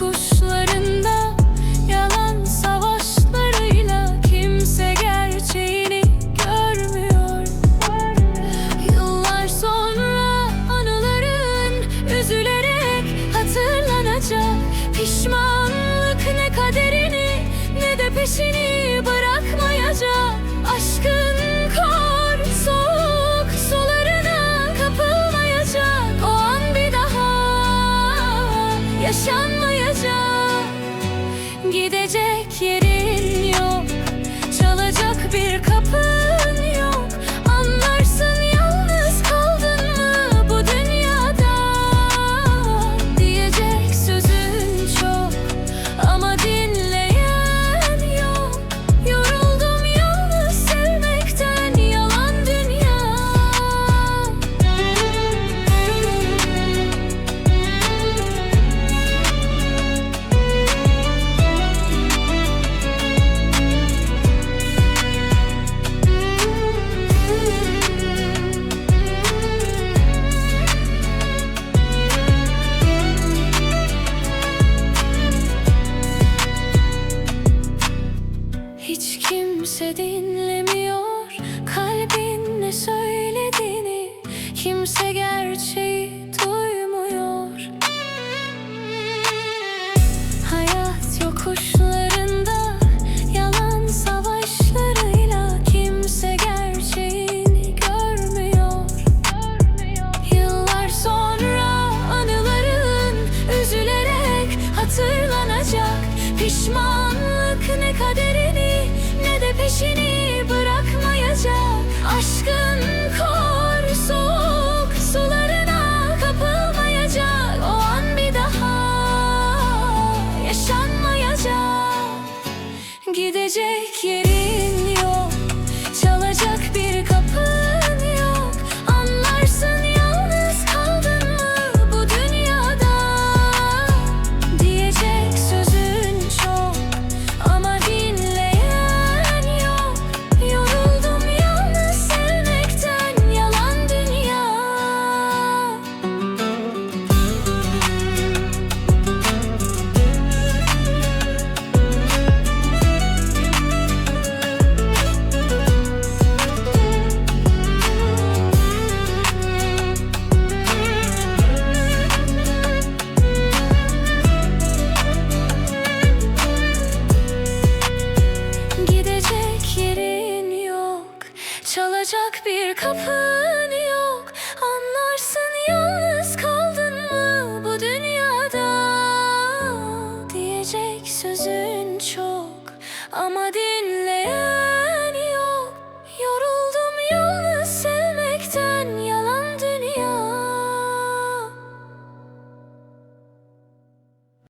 Yokuşlarında yalan savaşlarıyla Kimse gerçeğini görmüyor. Yıllar sonra anıların üzülerek hatırlanacak. Pişmanlık ne kaderini ne de peşini bırakmayacak. Aşkın yaşanmayı olacak Gidecek. Kuşlarında yalan savaşlarıyla kimse gerçeğini görmüyor. Yıllar sonra anıların üzülerek hatırlanacak pişmanlık ne kaderi açılacak bir kapın yok. Anlarsın yalnız kaldın mı bu dünyada? Diyecek sözün çok. Ama dinle